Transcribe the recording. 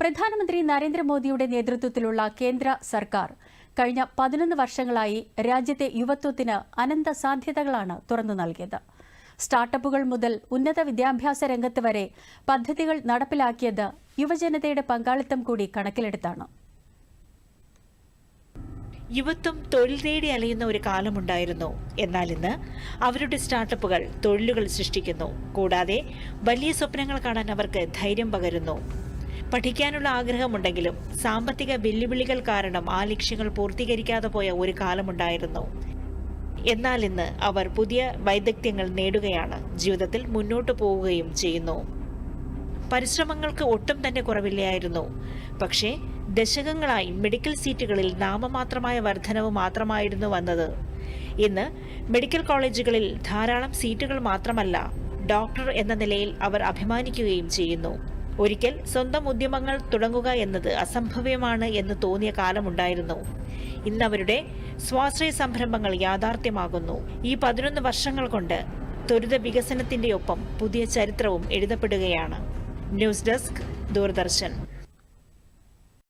പ്രധാനമന്ത്രി നരേന്ദ്രമോദിയുടെ നേതൃത്വത്തിലുള്ള കേന്ദ്ര സർക്കാർ കഴിഞ്ഞ പതിനൊന്ന് വർഷങ്ങളായി രാജ്യത്തെ യുവത്വത്തിന് അനന്ത സാധ്യതകളാണ് തുറന്നു നൽകിയത്. സ്റ്റാർട്ടപ്പുകൾ മുതൽ ഉന്നത വിദ്യാഭ്യാസ രംഗത്ത് വരെ പദ്ധതികൾ നടപ്പിലാക്കിയത് യുവജനതയുടെ പങ്കാളിത്തം കൂടി കണക്കിലെടുത്താണ്. യുവത്വം തൊഴിൽ തേടി അലയുന്ന ഒരു കാലമുണ്ടായിരുന്നു. എന്നാൽ ഇന്ന് അവരുടെ സ്റ്റാർട്ടപ്പുകൾ തൊഴിലുകൾ സൃഷ്ടിക്കുന്നു. കൂടാതെ വലിയ സ്വപ്നങ്ങൾ കാണാൻ അവർക്ക് ധൈര്യം പകരുന്നു. പഠിക്കാനുള്ള ആഗ്രഹമുണ്ടെങ്കിലും സാമ്പത്തിക വെല്ലുവിളികൾ കാരണം ആ ലക്ഷ്യങ്ങൾ പൂർത്തീകരിക്കാതെ പോയ ഒരു കാലമുണ്ടായിരുന്നു. എന്നാൽ ഇന്ന് അവർ പുതിയ വൈദഗ്ധ്യങ്ങൾ നേടുകയാണ്. ജീവിതത്തിൽ മുന്നോട്ട് പോവുകയും ചെയ്യുന്നു. പരിശ്രമങ്ങൾക്ക് ഒട്ടും തന്നെ കുറവില്ലായിരുന്നു. പക്ഷേ ദശകങ്ങളായി മെഡിക്കൽ സീറ്റുകളിൽ നാമമാത്രമായ വർധനവ് മാത്രമായിരുന്നു വന്നത്. ഇന്ന് മെഡിക്കൽ കോളേജുകളിൽ ധാരാളം സീറ്റുകൾ മാത്രമല്ല ഡോക്ടർ എന്ന നിലയിൽ അവർ അഭിമാനിക്കുകയും ചെയ്യുന്നു. ഒരിക്കൽ സ്വന്തം ഉദ്യമങ്ങൾ തുടങ്ങുക എന്നത് അസംഭവ്യമാണ് എന്ന് തോന്നിയ കാലമുണ്ടായിരുന്നു. ഇന്നവരുടെ സ്വാശ്രയ സംരംഭങ്ങൾ യാഥാർത്ഥ്യമാകുന്നു. ഈ പതിനൊന്ന് വർഷങ്ങൾ കൊണ്ട് ത്വരിത വികസനത്തിന്റെ ഒപ്പം പുതിയ ചരിത്രവും എഴുതപ്പെടുകയാണ്. News desk Doordarshan.